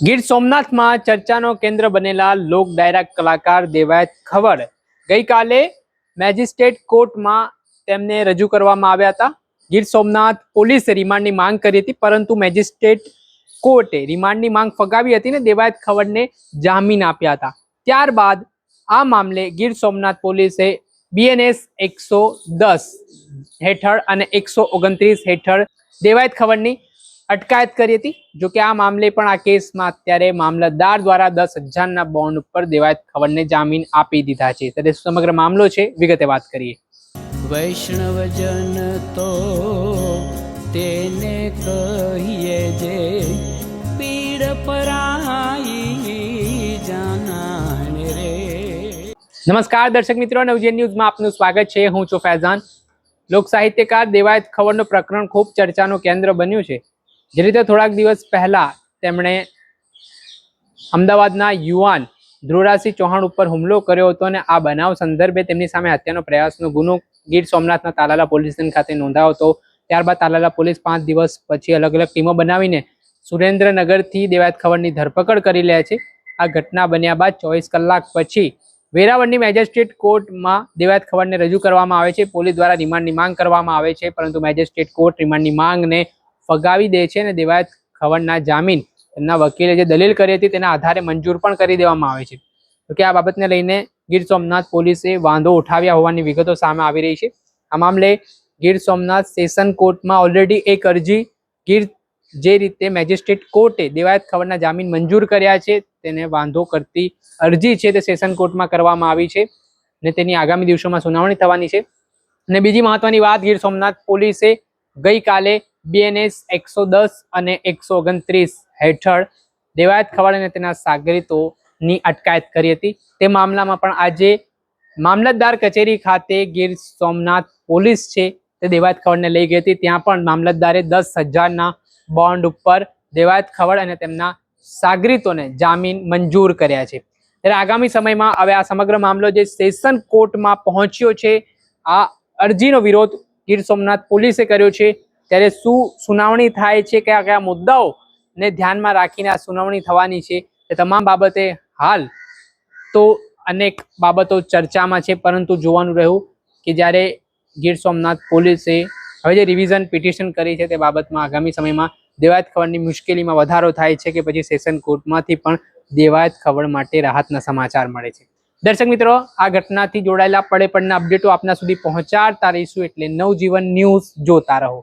ગીર સોમનાથમાં ચર્ચાનો કેન્દ્ર બનેલા લોક ડાયરા કલાકાર દેવાયત ખવડ ગઈકાલે મેજિસ્ટ્રેટ કોર્ટમાં તેમને રજૂ કરવામાં આવ્યા હતા. ગીર સોમનાથ પોલીસે રિમાન્ડની માંગ કરી હતી, પરંતુ મેજિસ્ટ્રેટ કોર્ટે રિમાન્ડની માંગ ફગાવી હતી ને દેવાયત ખવડને જામીન આપ્યા હતા. ત્યારબાદ આ મામલે ગીર સોમનાથ પોલીસે બીએનએસ એકસો દસ હેઠળ અને એકસો ઓગણત્રીસ હેઠળ દેવાયત ખવડની અટકાયત કરી હતી. જો કે આ મામલે પણ આ કેસમાં અત્યારે મામલતદાર દ્વારા દસ હજારના બોન્ડ ઉપર દેવાયત ખવડને જામીન આપી દીધા છે. ત્યારે સમગ્ર મામલો છે. વિગતે વાત કરીએ. વૈષ્ણવજન તો તેને કહીએ જે પીડ પરાઈ જાનાને રે. નમસ્કાર દર્શક મિત્રો નવજીવન ન્યૂઝમાં આપનું સ્વાગત છે. હું છું ફૈઝાન. લોક સાહિત્યકાર દેવાયત ખવડનું પ્રકરણ ખૂબ ચર્ચાનું કેન્દ્ર બન્યું છે. જે રીતે થોડાક દિવસ પહેલા તેમણે અમદાવાદના યુવાન ધ્રુવરાજસિંહ ચૌહાણ ઉપર હુમલો કર્યો હતો અને આ બનાવ સંદર્ભે તેમની સામે હત્યાનો પ્રયાસનો ગુનો ગીર સોમનાથના તાલાલા પોલીસ સ્ટેશન ખાતે નોંધાયો હતો ત્યારબાદ તાલાલા પોલીસ પાંચ દિવસ પછી અલગ અલગ ટીમો બનાવીને સુરેન્દ્રનગરથી દેવાયત ખવડની ધરપકડ કરી લે છે. આ ઘટના બન્યા બાદ ચોવીસ કલાક પછી વેરાવળની મેજિસ્ટ્રેટ કોર્ટમાં દેવાયત ખવડને રજૂ કરવામાં આવે છે. પોલીસ દ્વારા રિમાન્ડની માંગ કરવામાં આવે છે, પરંતુ મેજિસ્ટ્રેટ કોર્ટ રિમાન્ડની માંગને ફગાવી દે છે અને દેવાયત ખવડના જામીન એમના વકીલે જે દલીલ કરી હતી તેના આધારે મંજૂર પણ કરી દેવામાં આવે છે. તો કે આ બાબતને લઈને ગીર સોમનાથ પોલીસે વાંધો ઉઠાવ્યા હોવાની વિગતો સામે આવી રહી છે. આ મામલે ગીર સોમનાથ સેશન કોર્ટમાં ઓલરેડી એક અરજી ગીર જે રીતે મેજિસ્ટ્રેટ કોર્ટે દેવાયત ખબરના જામીન મંજૂર કર્યા છે તેને વાંધો કરતી અરજી છે તે સેશન કોર્ટમાં કરવામાં આવી છે અને તેની આગામી દિવસોમાં સુનાવણી થવાની છે. અને બીજી મહત્વની વાત ગીર સોમનાથ પોલીસે ગઈકાલે બીએનએસ એકસો દસ અને એકસો ઓગણત્રીસ હેઠળ દેવાયત ખવાડ અને તેના સાગરીતોની અટકાયત કરી હતી. તે મામલામાં પણ આજે મામલતદાર કચેરી ખાતે ગીર સોમનાથ પોલીસ છે તે દેવાયત ખવડને લઈ ગઈ હતી. ત્યાં પણ મામલતદારે દસ હજારના બોન્ડ ઉપર દેવાયત ખવડ અને તેમના સાગરીતોને જામીન મંજૂર કર્યા છે. ત્યારે આગામી સમયમાં હવે આ સમગ્ર મામલો જે સેશન કોર્ટમાં પહોંચ્યો છે, આ અરજીનો વિરોધ ગીર સોમનાથ પોલીસે કર્યો છે. ત્યારે શું સુનાવણી થાય છે, કયા કયા મુદ્દાઓ ને ધ્યાનમાં રાખીને આ સુનાવણી થવાની છે, એ તમામ બાબતે હાલ તો અનેક બાબતો ચર્ચામાં છે, પરંતુ જોવાનું રહ્યું કે જ્યારે ગીર સોમનાથ પોલીસે હવે જે રિવિઝન પિટિશન કરી છે, તે બાબતમાં આગામી સમયમાં દેવાયત ખબરની મુશ્કેલીમાં વધારો થાય છે કે પછી સેશન કોર્ટમાંથી પણ દેવાયત ખબર માટે રાહતના સમાચાર મળે છે. દર્શક મિત્રો, આ ઘટનાથી જોડાયેલા પડે પડના અપડેટો આપના સુધી પહોંચાડતા રહીશું, એટલે નવજીવન ન્યૂઝ જોતા રહો.